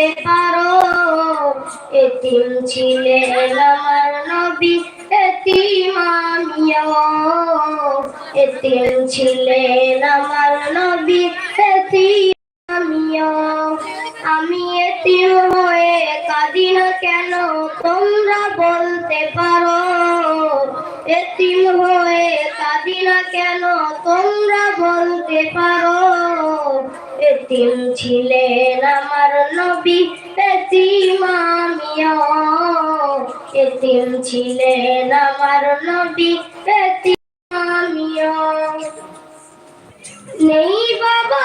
বলতে পারো, এতিম ছিলেন আমার নবী, এতিম আমিও। এতিম ছিলেন আমার নবী, এতিম আমিও। আমি এতিম হয়ে কাঁদি না কেন? তোমরা বলতে পারো, এতিম হয়ে কাঁদি না কেন? তোমরা বলতে পারো এতিম ছিলেন আমার নবী এতিম এ এতিম ছিলেন আমার নবী এতিম আমিও নেই বাবা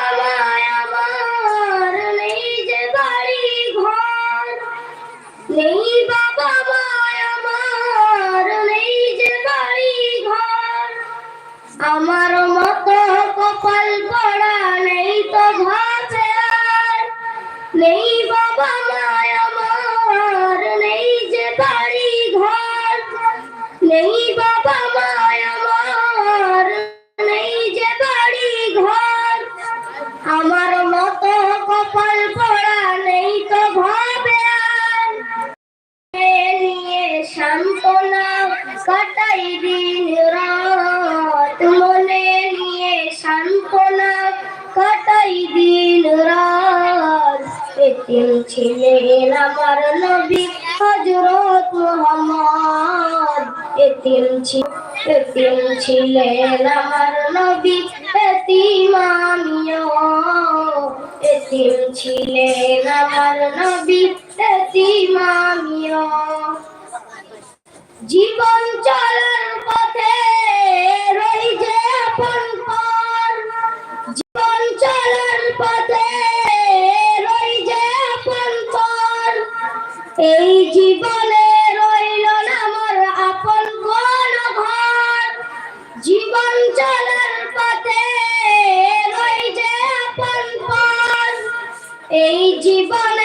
সান্ত্বনা কাটাই দিন রাত। মনে নিয়ে সান্ত্বনা কাটাই দিন রাত। এতিম ছিলেন আমার নবী হজরত মোহাম্মদ। এতিম এতিম ছিলেন আমার নবী এতিম আমিও। এতিম ছিলেন আমার নবী এতিম জীবন চলার পথে রই যে আপন পর জীবন চলার পথে রই যে আপন পর এই জীবনে রইল না মোর আপন কোন ঘর। জীবন চলার পথে রই যে আপন পর এই জীবনে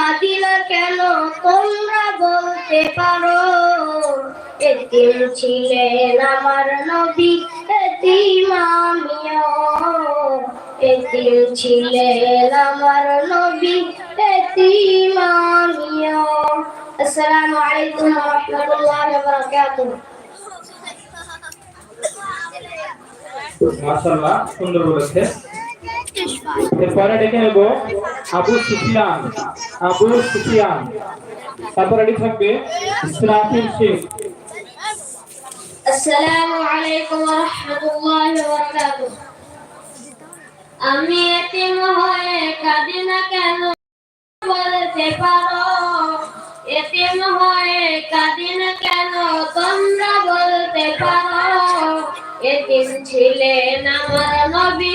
এতিম কাঁদি না কেন তোমরা বলতে পারো? এতিম ছিলেন আমার নবী এতিম আমিও ছিলেন আমার নবী এতিম আমিও আসসালামু আলাইকুম ওয়া রাহমাতুল্লাহি ওয়া সুন্দর বলেছে। এরপরে ডেকে নেব। আবু সুফিয়ান আবু সুফিয়ান। তারপর রেডি থাকবে ইসরাফিল শেখ। আসসালামু আলাইকুম ওয়া রাহমাতুল্লাহি ওয়া বারাকাতুহু আমি এতিম হয়ে কাঁদি না কেন বলতে পারো? এতিম হয়ে কাঁদি না কেন তোমরা বলতে পারো? এতিম ছিলেন আমার নবী।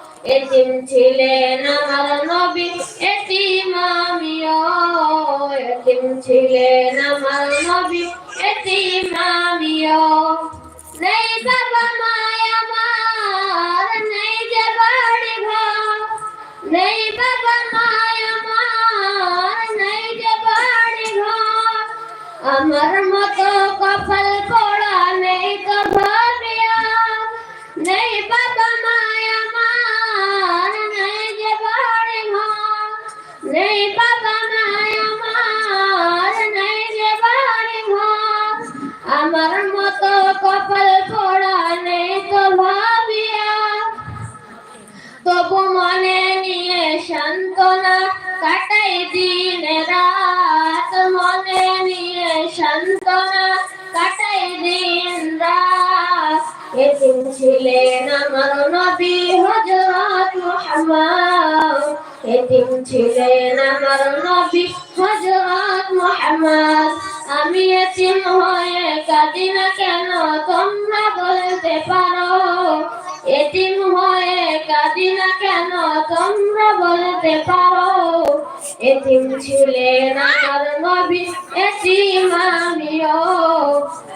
এতিম ছিলেন আমার নবী এতিম আমিও এতিম ছিলেন আমার নবী এতিম আমিও নেই বাবা মায় আমার, নেই যে বাড়ি ঘর। নেই বাবা মায় আমার, নেই যে বাড়ি ঘর। আমার মতো দিন রাত মনে নিয়ে সান্ত্বনা কাটাই দিন রাত। এদিন ছিলেন আমার নবী হযরত মুহাম্মদ। এদিন ছিলেন আমার নবী হযরত মুহাম্মদ। আমি এতিম হয়ে কাঁদি না কেন তোমরা বলতে পারো? এতিম হয়ে কাঁদি না কেন তোমরা বলতে পারো? এতিম ছিলেন আমার নবী, এতিম আমিও।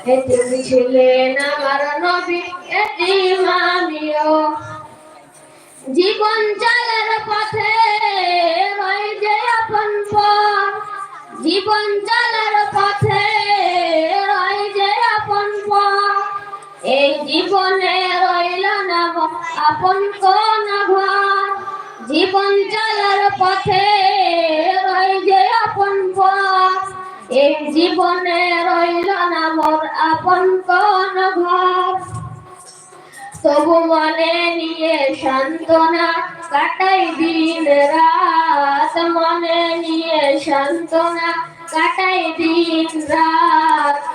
এতিম ছিলেন আমার নবী, এতিম আমিও। জীবন চলার পথে রয় যে আপন জীবন চলার পথে রয় যে আপন এই জীবনে রইল না আপন কোন ঘর? জীবন চলার পথে রয় যে আপন এই জীবনে রইল না মোর আপন কোন ঘর। তবু মনে নিয়ে সান্ত্বনা কাটাই দিন রাত। মনে নিয়ে সান্ত্বনা কাটাই দিন রাত।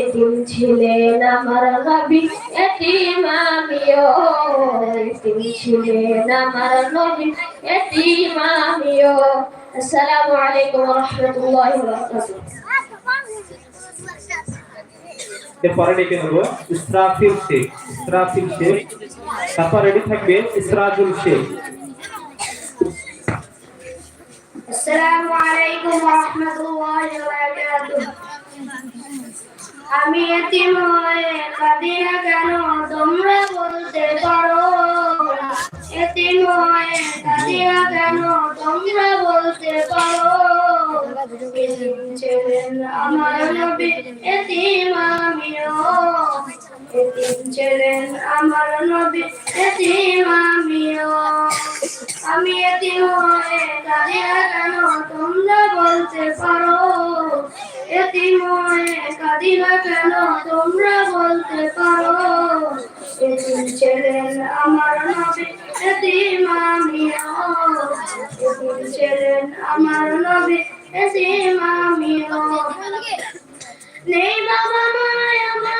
এতিম ছিলেন আমার নবী এতিম আমিও। এতিম ছিলেন আমার নবী এতিম আমিও। আসসালামু আলাইকুম ওয়া রাহমাতুল্লাহি ওয়া বারাকাতুহু এরপরে ডেকে নেব ইসরাফিল শেখ ইসরাফিল শেখ। তারপর রেডি থাকবে ইসরাজুল শেখ। আসসালামু আলাইকুম ওয়া রাহমাতুল্লাহি ওয়া বারাকাতুহু আমি এতিম হয়ে কাঁদি না কেন? তোমরা বলতে পারো এতিম হয়ে কাঁদি না কেন? তোমরা বলতে পারো আমার নবী, এতিম আমিও। এতিম ছিলেন আমার নবী, এতিম আমিও। আমি কেন তোমরা বলতে পারো। এতিম হয়ে কাঁদি না কেন, তোমরা বলতে পারো। এতিম ছিলেন আমার নবী এতিম আমিও এতিম ছিলেন আমার নবী নেই বাবা মায় আমার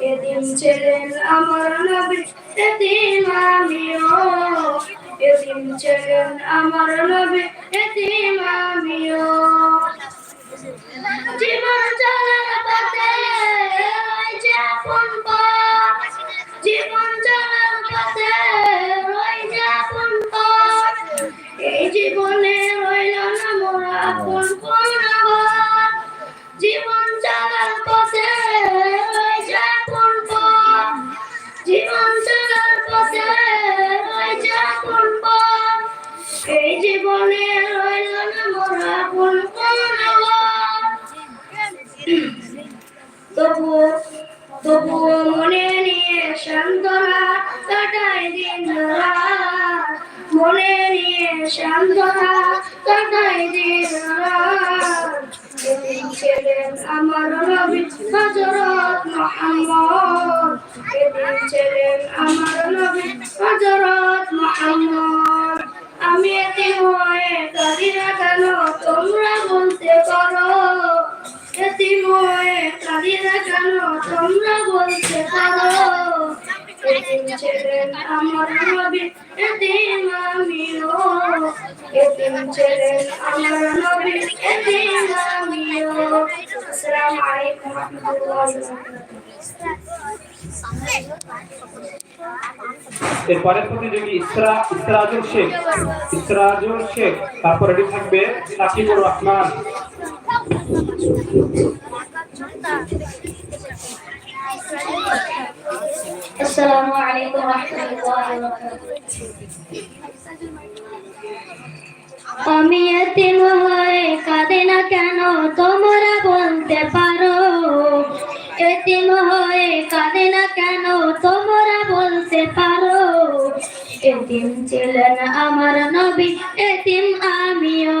এতিম ছিলেন আমার নবী, এদিন আমিও। এদিন ছিলেন আমার নবী, এদিন আমিও। জীবন চলার পথ জীবন তবুও তবুও মনে নিয়ে সান্ত্বনা কাটাই দিন মনে নিয়ে সান্ত্বনা কাটাই দিন আমার নবী হযরত মুহাম্মদ। আমি এতে হয়ে কেন তোমরা বলতে পারো? নবী এতিম আমিও। এতিম ছিলেন আমার নবী এতিম আমিও। প্রতিযোগী ইসরা, ইসরাজুল শেখ ইসরাজুল শেখ, তারপর রেডি থাকবে সাকিবুর রহমান। আলাইকুম ওয়া রাহমাতুল্লাহি ওয়া বারাকাতুহু আমি এতিম হয়ে কাঁদে না কেন? তোমরা বলতে পারো। এতিম হয়ে কাঁদে না কেন? তোমরা বলতে পারো। এতিম ছিলেন আমার নবী, এতিম আমিও।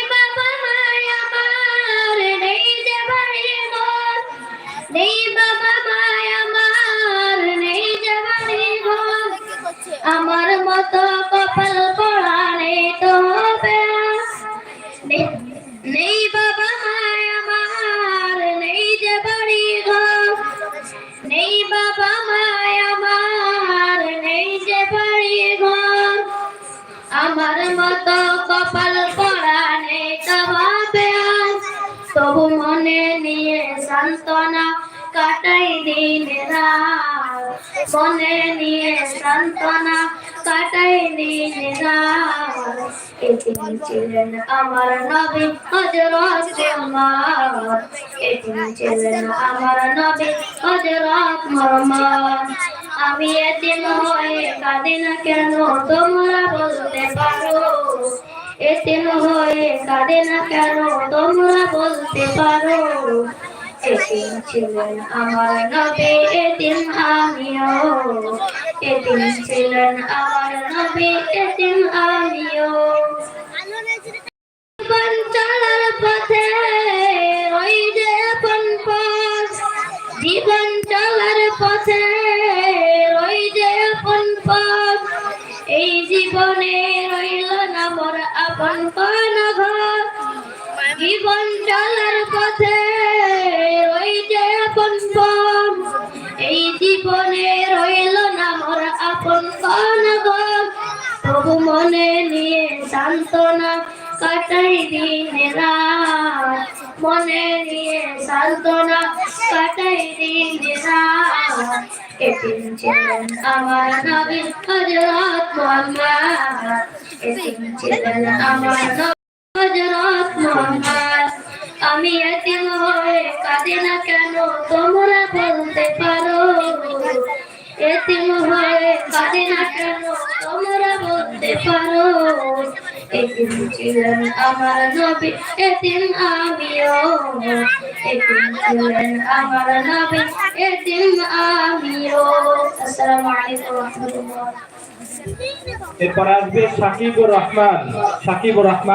আমার মতো কপাল পড়ালে তো হবে। নেই- নেই বাবা মায় আমার, নেই যে বাড়ি ঘর। নেই বাবা মায় আমার, নেই যে বাড়ি ঘর। আমার মতো কপাল পড়া নেই আজ তবু মনে নিয়ে সান্ত্বনা কাটাই দিন রাত। মনে নিয়ে সান্ত্বনা কাটাই রাত। এদিন ছিলেন আমার নবী হজরত আমার এদিন ছিলেন আমার নবী হজরত মোহাম্মদ। আমি এতিম হয়ে কাঁদি না কেন তোমরা বলতে পারো? এতিম হয়ে কাঁদে না কেন তোমরা বলতে পারো? এতিম ছিলেন আমার নবী এতিম আমিও। এতিম ছিলেন আমার নবী এতিম আমিও। জীবন চলার পথে ওই যে পথ। জীবন চলার পথে ওই যে পথ। এই জীবনে রইল না মোর আপন কোন ঘর। জীবন চলার পথে আপন পথ এই জীবনে রইল না মোর আপন ঘর তবু মনে নিয়ে সান্ত্বনা কাটাই দিন মনে নিয়ে সান্ত্বনা কাটাই দিন আমার আমার আমি হয়ে কাঁদি কেন তোমরা বলতে পারো? এতিম হয়ে কাঁদি না কেন তোমরা বলতে পারো? এতিম ছিলেন আমার নবী এতিম আমিও। এতিম ছিলেন আমার নবী এতিম আমিও। আসসালামু আলাইকুম রাহমাতুল্লাহ। এরপর আসবে সাকিবুর রহমান সাকিবুর রহমান।